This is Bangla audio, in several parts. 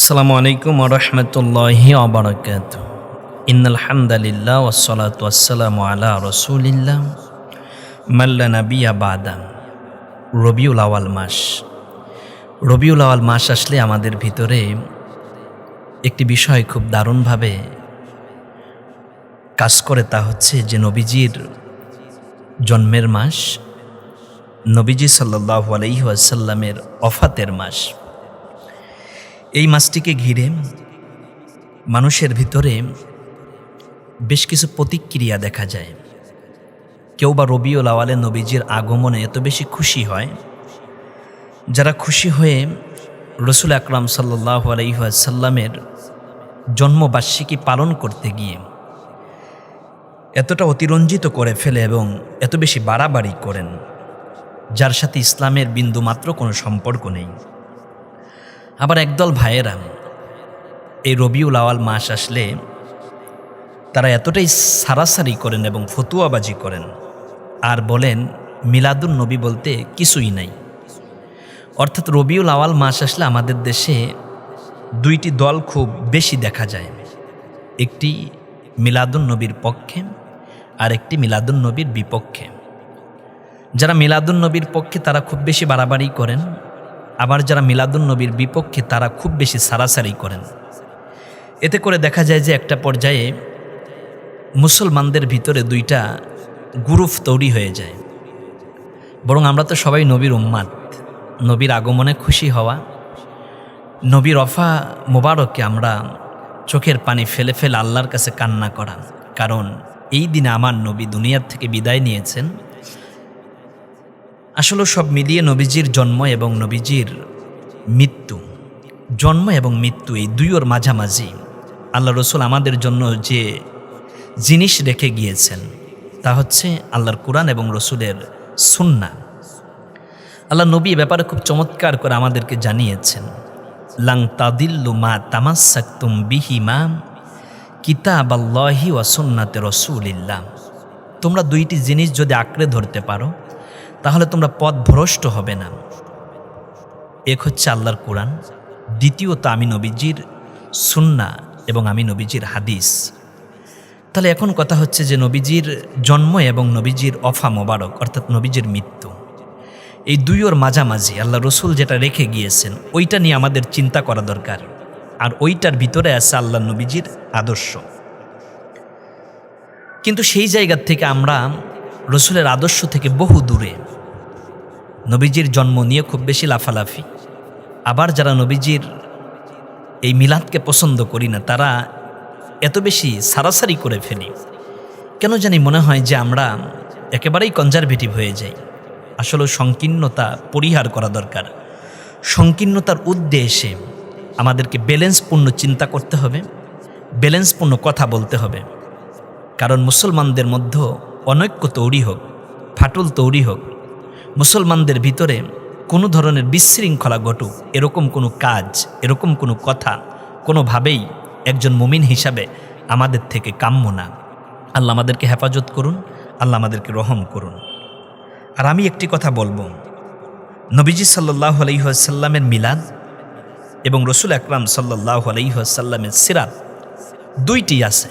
আসসালামু আলাইকুম রহমতুল্লাহি আবরকাত ইন্নাল হামদালিল্লাহ ওসলাত ওয়াসালামু আলা রসুলিল্লাহ। মাল্লা নাবিয়া বাদা। রবিউল আওয়াল মাস। রবিউল আওয়াল মাস আসলে আমাদের ভিতরে একটি বিষয় খুব দারুণভাবে কাজ করে তা হচ্ছে যে নবীজির জন্মের মাস, নবীজি সাল্লাহ আলাইসাল্লামের অফাতের মাস। এই মাসটিকে ঘিরে মানুষের ভিতরে বেশ কিছু প্রতিক্রিয়া দেখা যায়। কেউ বা রবিউল আওয়ালে নবীজির আগমনে এত বেশি খুশি হয়, যারা খুশি হয়ে রসুল আকরাম সাল্লাহ আলাইসাল্লামের জন্মবার্ষিকী পালন করতে গিয়ে এতটা অতিরঞ্জিত করে ফেলে এবং এত বেশি বাড়াবাড়ি করেন, যার সাথে ইসলামের বিন্দুমাত্র কোনো সম্পর্ক নেই। আবার একদল ভাইয়েরা এই রবিউল আওয়াল মাস আসলে তারা এতটাই সারাসারি করেন এবং ফতুয়াবাজি করেন। আর বলেন, মিলাদুন নবী বলতে কিছুই নাই। অর্থাৎ রবিউল আওয়াল মাস আসলে আমাদের দেশে দুইটি দল খুব বেশি দেখা যায়। একটি মিলাদুন নবীর পক্ষে আর একটি মিলাদুন নবীর বিপক্ষে। যারা মিলাদুন নবীর পক্ষে তারা খুব বেশি বাড়াবাড়ি করেন আবার যারা মিলাদুন নবীর বিপক্ষে তারা খুব বেশি সারাসারি করেন। এতে করে দেখা যায় যে একটা পর্যায়ে মুসলমানদের ভিতরে দুইটা গ্রুপ তৈরি হয়ে যায়। বরং আমরা তো সবাই নবীর উম্মাদ, নবীর আগমনে খুশি হওয়া, নবীর অফা মোবারককে আমরা চোখের পানি ফেলে ফেলে আল্লাহর কাছে কান্না করা। কারণ এই দিনে আমার নবী দুনিয়ার থেকে বিদায় নিয়েছেন। আসলে সব মিলিয়ে নবীজির জন্ম এবং নবীজির মৃত্যু, জন্ম এবং মৃত্যু এই দুইওর মাঝামাঝি। আল্লাহ রসুল আমাদের জন্য যে জিনিস রেখে গিয়েছেন, তা হচ্ছে আল্লাহর কোরআন এবং রসুলের সুন্না। আল্লাহ নবী ব্যাপারে খুব চমৎকার করে আমাদেরকে জানিয়েছেন, লাং তাদিল্লু মা তামাসাক্তুম বিহি মা কিতাব আল্লাহি ওয়াসুন্নাতে রসুলিল্লাহ। তোমরা দুইটি জিনিস যদি আঁকড়ে ধরতে পারো তাহলে তোমরা পথ ভ্রষ্ট হবে না। এক হচ্ছে আল্লাহর কোরআন, দ্বিতীয়ত আমি নবীজির সুন্না এবং আমি নবীজির হাদিস। তাহলে এখন কথা হচ্ছে যে নবীজির জন্ম এবং নবীজির অফা মোবারক, অর্থাৎ নবীজির মৃত্যু। এই দুইওর মাঝামাঝি, আল্লাহ রসুল যেটা রেখে গিয়েছেন, ওইটা নিয়ে আমাদের চিন্তা করা দরকার। আর ওইটার ভিতরে আছে আল্লাহ নবীজির আদর্শ। কিন্তু সেই জায়গার থেকে আমরা রসুলের আদর্শ থেকে বহু দূরে। নবীজির জন্ম নিয়ে খুব বেশি লাফালাফি। আবার যারা নবীজির এই মিলাদকে পছন্দ করি না, তারা এত বেশি সারাসারি করে ফেলি। কেন জানি মনে হয় যে আমরা একেবারেই কনজারভেটিভ হয়ে যাই। আসলে সংকীর্ণতা পরিহার করা দরকার। সংকীর্ণতার উদ্দেশ্যে আমাদেরকে ব্যালেন্সপূর্ণ চিন্তা করতে হবে ব্যালেন্সপূর্ণ কথা বলতে হবে। কারণ মুসলমানদের মধ্যে অনৈক্য তৈরি হোক, ফাটল তৈরি হোক, মুসলমানদের ভিতরে কোনো ধরনের বিশৃঙ্খলা ঘটুক, এরকম কোনো কাজ, এরকম কোনো কথা কোনোভাবেই একজন মুমিন হিসাবে আমাদের থেকে কাম্য না। আল্লাহ আমাদেরকে হেফাজত করুন, আল্লাহ আমাদেরকে রহম করুন। আর আমি একটি কথা বলব। নবীজি সাল্লাহ আলহিহাসাল্লামের মিলাদ এবং রসুল আকরাম সাল্লাহ আলহিহাসাল্লামের সিরাত দুইটি আছে।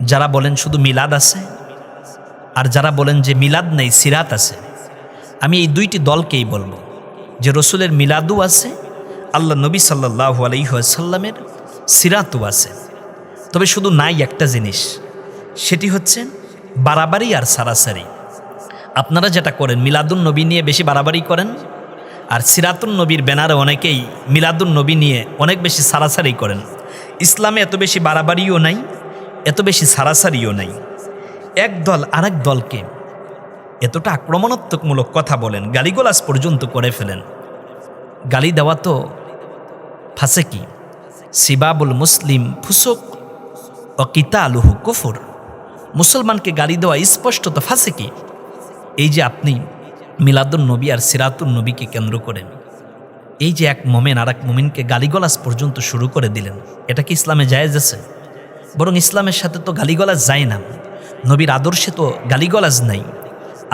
যারা বলেন শুধু মিলাদ আছে আর যারা বলেন যে মিলাদ নেই, সিরাত আছে। আমি এই দুইটি দলকেই বলব। যে রসুলের মিলাদও আছে, আল্লাহ নবী সাল্লাহ আলহিহাসাল্লামের সিরাতও আছে। তবে শুধু নাই একটা জিনিস, সেটি হচ্ছে বাড়াবাড়ি আর সারাসারি। আপনারা যেটা করেন, মিলাদুন নবী নিয়ে বেশি বাড়াবাড়ি করেন, আর সিরাতুন নবীর ব্যানারে অনেকেই মিলাদুন নবী নিয়ে অনেক বেশি সারাসারি করেন। ইসলামে এত বেশি বাড়াবাড়িও নাই, এত বেশি সারাসারিও নাই। এক দল আরেক দলকে এতটা আক্রমণাত্মকমূলক কথা বলেন গালিগোলাস পর্যন্ত করে ফেলেন। গালি দেওয়া তো ফাঁসে কি? সিবাবুল মুসলিম ফুসুক ও কিতা আলুহু কুফুর। মুসলমানকে গালি দেওয়া স্পষ্ট তো ফাঁসে কি? এই যে আপনি মিলাদুল নবী আর সিরাতুল নবীকে কেন্দ্র করেন, এই যে এক মোমেন আর এক মোমিনকে গালিগলাস পর্যন্ত শুরু করে দিলেন, এটা কি ইসলামে জায়েজ আছে? বরং ইসলামের সাথে তো গালিগলাজ যায় না। নবীর আদর্শে তো গালিগলাজ নাই।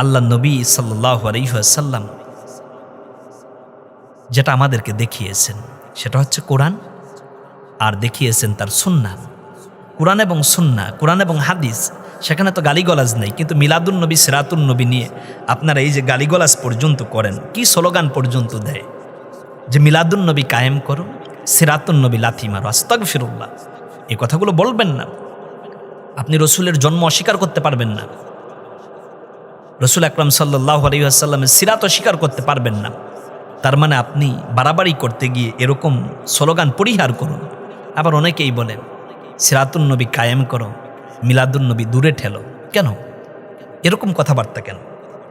আল্লাহ নবী সাল্লাহ আলহিহাসাল্লাম যেটা আমাদেরকে দেখিয়েছেন, সেটা হচ্ছে কোরআন, আর দেখিয়েছেন তার সুন্না কোরআন এবং সুন্না কোরআন এবং হাদিস, সেখানে তো গালিগলাজ নেই। কিন্তু মিলাদুন নবী, সিরাতুন নবী নিয়ে আপনারা এই যে গালিগলাজ পর্যন্ত করেন, কি স্লোগান পর্যন্ত দেয়? যে মিলাদুন নবী কায়েম করো, সিরাতুন নবী লাথি মারো আস্তাক ফিরুল্লাহ এই কথাগুলো বলবেন না। আপনি রসুলের জন্ম অস্বীকার করতে পারবেন না। রসুল আকরাম সাল্লাহ আলহিহাসাল্লামের সিরাত অস্বীকার করতে পারবেন না। তার মানে আপনি বাড়াবাড়ি করতে গিয়ে এরকম স্লোগান পরিহার করুন। আবার অনেকেই বলেন সিরাতুন নবী কায়েম করো, মিলাদুন নবী দূরে ঠেলো। কেন? এরকম কথাবার্তা কেন?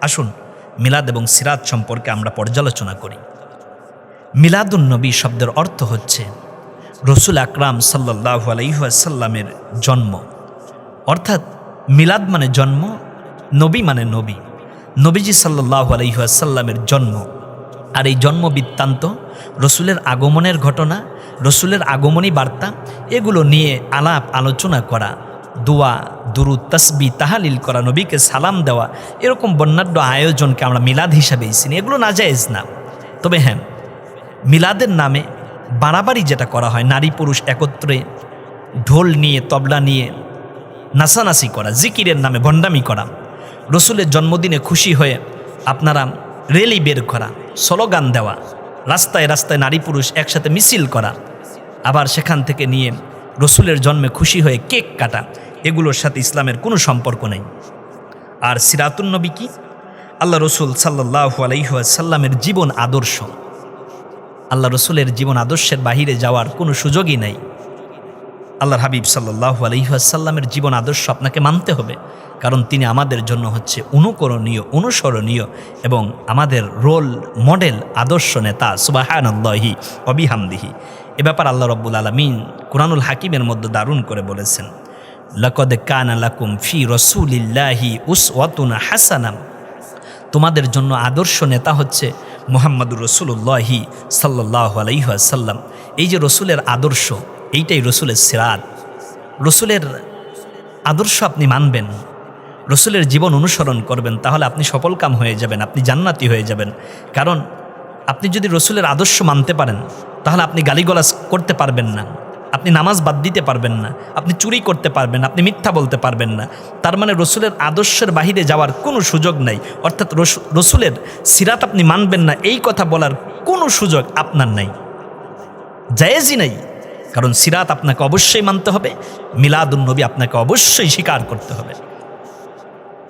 আসুন, মিলাদ এবং সিরাত সম্পর্কে আমরা পর্যালোচনা করি। মিলাদুন নবী শব্দের অর্থ হচ্ছে, রসুল আকরাম সাল্লাহ আলাইসাল্লামের জন্ম। অর্থাৎ মিলাদ মানে জন্ম, নবী মানে নবী, নবীজি সাল্লাহ আলাইসাল্লামের জন্ম। আর এই জন্ম বৃত্তান্ত রসুলের আগমনের ঘটনা, রসুলের আগমনী বার্তা, এগুলো নিয়ে আলাপ আলোচনা করা, দোয়া দুরু তসবি, তাহালিল করা, নবীকে সালাম দেওয়া, এরকম বন্যাঢ্য আয়োজনকে আমরা মিলাদ হিসাবেই চিনি। এগুলো নাজায়েজ না। তবে হ্যাঁ মিলাদের নামে বাড়াবাড়ি যেটা করা হয় নারী পুরুষ একত্রে ঢোল নিয়ে, তবলা নিয়ে নাসানাসি করা, জিকিরের নামে ভণ্ডামি করা। রসুলের জন্মদিনে খুশি হয়ে আপনারা রেলি বের করা, স্লোগান দেওয়া, রাস্তায় রাস্তায় নারী পুরুষ একসাথে মিছিল করা। আবার সেখান থেকে নিয়ে রসুলের জন্মে খুশি হয়ে কেক কাটা, এগুলোর সাথে ইসলামের কোনো সম্পর্ক নেই। আর সিরাতুন্নবী কি? আল্লাহ রসুল সাল্লাহ আলাইসাল্লামের জীবন আদর্শ। আল্লাহ রসুলের জীবন আদর্শের বাহিরে যাওয়ার কোনো সুযোগই নাই। আল্লাহর হাবিব সাল্লাহ আলহিহাসাল্লামের জীবন আদর্শ আপনাকে মানতে হবে। কারণ তিনি আমাদের জন্য হচ্ছে অনুকরণীয়, অনুসরণীয় এবং আমাদের রোল মডেল আদর্শ নেতা, সুবাহানল্লাহি অবিহামদিহি এ ব্যাপার আল্লাহ রব্বুল আলমিন কোরআনুল হাকিমের মধ্যে দারুণ করে বলেছেন, লকদ কান আলাকুম ফি রসুলিল্লাহি উস ওয়াতুনা হাসানাম। তোমাদের জন্য আদর্শ নেতা হচ্ছে মোহাম্মদুর রসুল্লাহি সাল্লাহ আলাইহাসাল্লাম এই যে রসুলের আদর্শ এইটাই রসুলের সিরাত। রসুলের আদর্শ আপনি মানবেন, রসুলের জীবন অনুসরণ করবেন, তাহলে আপনি সফল কাম হয়ে যাবেন, আপনি জান্নাতি হয়ে যাবেন। কারণ আপনি যদি রসুলের আদর্শ মানতে পারেন, তাহলে আপনি গালিগলাজ করতে পারবেন না, আপনি নামাজ বাদ দিতে পারবেন না, আপনি চুরি করতে পারবেন আপনি মিথ্যা বলতে পারবেন না। তার মানে রসুলের আদর্শের বাহিরে যাওয়ার কোনো সুযোগ নাই, অর্থাৎ রসুলের সিরাত আপনি মানবেন না, এই কথা বলার কোনো সুযোগ আপনার নাই। জায়েজই নাই। কারণ সিরাত আপনাকে অবশ্যই মানতে হবে, মিলাদুন নবী আপনাকে অবশ্যই স্বীকার করতে হবে।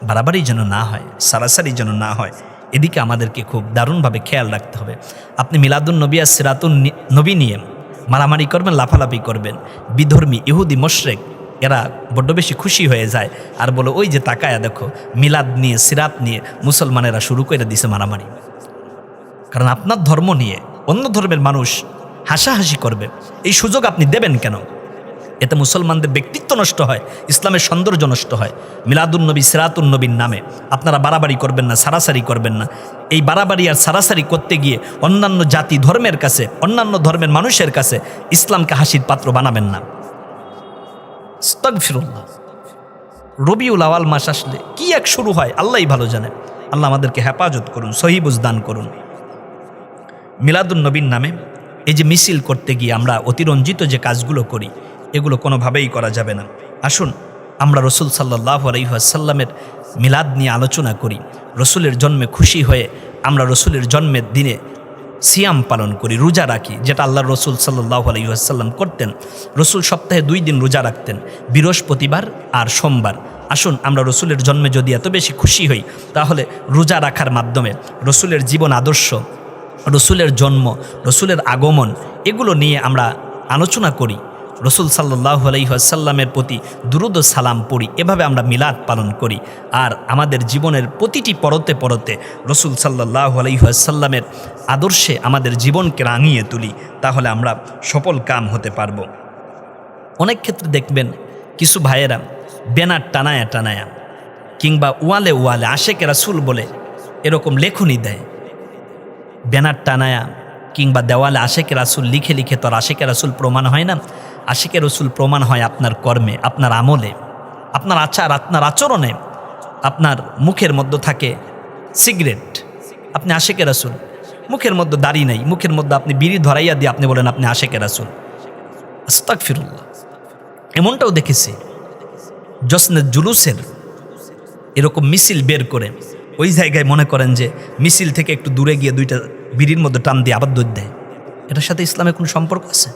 বাড়াবাড়ি যেন না হয়, সারাসারি যেন না হয়, এদিকে আমাদেরকে খুব দারুণভাবে খেয়াল রাখতে হবে। আপনি মিলাদুন নবী আর সিরাতুন নবী নিয়ে মারামারি করবেন, লাফালাফি করবেন, বিধর্মী, ইহুদি, মোশরেক, এরা বড্ড বেশি খুশি হয়ে যায়। আর বলো, ওই যে তাকায়া দেখো, মিলাদ নিয়ে, সিরাত নিয়ে মুসলমানেরা শুরু করে দিছে মারামারি। কারণ আপনার ধর্ম নিয়ে অন্য ধর্মের মানুষ হাসাহাসি করবে। এই সুযোগ আপনি দেবেন কেন? এতে মুসলমানদের ব্যক্তিত্ব নষ্ট হয়, ইসলামের সৌন্দর্য নষ্ট হয়। মিলাদুন্নবী সিরাতুন্নবীর নামে। আপনারা বাড়াবাড়ি করবেন না, সারাসারি করবেন না। এই বাড়াবাড়ি আর সারাসারি করতে গিয়ে অন্যান্য জাতি ধর্মের কাছে, অন্যান্য ধর্মের মানুষের কাছে ইসলামকে হাসির পাত্র বানাবেন না। রবিউল আওয়াল মাস আসলে কি এক শুরু হয়, আল্লাহই ভালো জানে। আল্লাহ আমাদেরকে হেফাজত করুন, সহিবুজ দান করুন। মিলাদুন নবীর নামে এই যে মিছিল করতে গিয়ে আমরা অতিরঞ্জিত যে কাজগুলো করি, এগুলো কোনোভাবেই করা যাবে না। আসুন, আমরা রসুল সাল্লাহ আলহিহাসাল্লামের মিলাদ নিয়ে আলোচনা করি। রসুলের জন্মে খুশি হয়ে আমরা রসুলের জন্মের দিনে সিয়াম পালন করি, রোজা রাখি, যেটা আল্লাহ রসুল সাল্লাহ আলহিহাসাল্লাম করতেন। রসুল সপ্তাহে দুই দিন রোজা রাখতেন, বৃহস্পতিবার আর সোমবার। আসুন, আমরা রসুলের জন্মে যদি এত বেশি খুশি হই, তাহলে রোজা রাখার মাধ্যমে রসুলের জীবন আদর্শ রসুলের জন্ম, রসুলের আগমন, এগুলো নিয়ে আমরা আলোচনা করি। রসুল সাল্লাহ আলহিহাসাল্লামের প্রতি দুরুদ সালাম পড়ি, এভাবে আমরা মিলাদ পালন করি। আর আমাদের জীবনের প্রতিটি পরতে পরতে রসুল সাল্লাহ আলহিহাসাল্লামের আদর্শে আমাদের জীবনকে রাঙিয়ে তুলি, তাহলে আমরা সফল কাম হতে পারব। অনেক ক্ষেত্রে দেখবেন কিছু ভাইয়েরা ব্যানার টানায়া টানায়া কিংবা ওয়ালে ওয়ালে আশেকে রাসুল বলে এরকম লেখনি দেয়। ব্যানার টানায়া কিংবা দেওয়ালে আশেকে রাসুল লিখে লিখে তো আর রাসুল প্রমাণ হয় না। আশেকে রসুল প্রমাণ হয় আপনার কর্মে, আপনার আমলে, আপনার আচার, আপনার আচরণে, আপনার মুখের মধ্যে থাকে সিগারেট। আপনি আশেকে রাসুল, মুখের মধ্যে দাড়ি নাই, মুখের মধ্যে আপনি বিড়ি ধরাইয়া দিয়ে আপনি বলেন আপনি আশেকে রাসুল। আস্তাক ফিরুল্লাহ এমনটাও দেখেছি জসনে জুলুসের এরকম মিছিল বের করে ওই জায়গায় মনে করেন যে মিছিল থেকে একটু দূরে গিয়ে দুইটা বিড়ির মধ্যে টান দিয়ে আবার দৌড় দেয়। এটার সাথে ইসলামের কোনো সম্পর্ক আছে?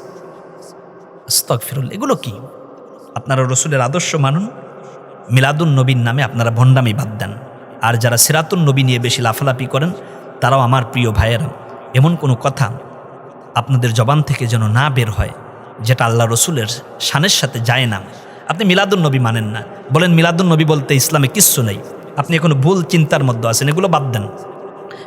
স্তক ফিরুল এগুলো কি? আপনারা রসুলের আদর্শ মানুন? মিলাদুন নবীর নামে আপনারা ভণ্ডামি বাদ দেন। আর যারা সিরাতুন নবী নিয়ে বেশি লাফালাফি করেন, তারাও আমার প্রিয় ভাইয়েরা। এমন কোনো কথা আপনাদের জবান থেকে যেন না বের হয়, যেটা আল্লাহ রসুলের শানের সাথে যায় না। আপনি মিলাদুন নবী মানেন না। বলেন, মিলাদুন নবী বলতে ইসলামে কিচ্ছু নেই। আপনি এখনও ভুল চিন্তার মধ্যে আছেন, এগুলো বাদ দেন।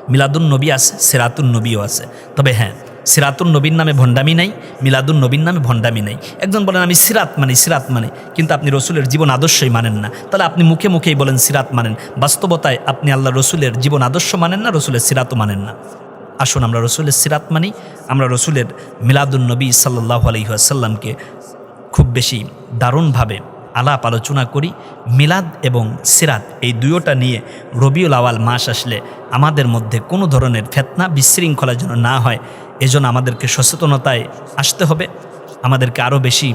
মিলাদুন নবী আছে সিরাতুন নবীও আছে। তবে হ্যাঁ সিরাতুন নবীর নামে ভণ্ডামি নাই মিলাদুন নবীর নামে ভণ্ডামি নাই। একজন বলেন, আমি সিরাত মানি, সিরাত মানে। কিন্তু আপনি রসুলের জীবন আদর্শই মানেন না। তাহলে আপনি মুখে মুখেই বলেন, সিরাত মানেন। বাস্তবতায় আপনি আল্লাহ রসুলের জীবন আদর্শ মানেন না, রসুলের সিরাতও মানেন না। আসুন, আমরা রসুলের সিরাত মানি, আমরা রসুলের মিলাদুন নবী সাল্লাহ আলহিহাসাল্লামকে খুব বেশি দারুণভাবে আলাপ আলোচনা করি, মিলাদ এবং সিরাত এই দুয়োটা নিয়ে রবিউল আওয়াল মাস আসলে আমাদের মধ্যে কোনো ধরনের ফেতনা, বিশৃঙ্খলা যেন না হয়, এজন্য আমাদেরকে সচেতনতায় আসতে হবে। আমাদেরকে আরও বেশি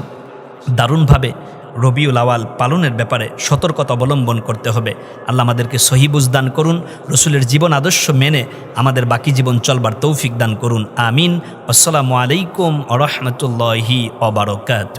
দারুণভাবে রবিউল আওয়াল পালনের ব্যাপারে সতর্কতা অবলম্বন করতে হবে। আল্লাহ আমাদেরকে সহিবুজ দান করুন, রসুলের জীবন আদর্শ মেনে আমাদের বাকি জীবন চলবার তৌফিক দান করুন। আমিন। আসসালামু আলাইকুম আ রহমতুল্লাহি অবরকাত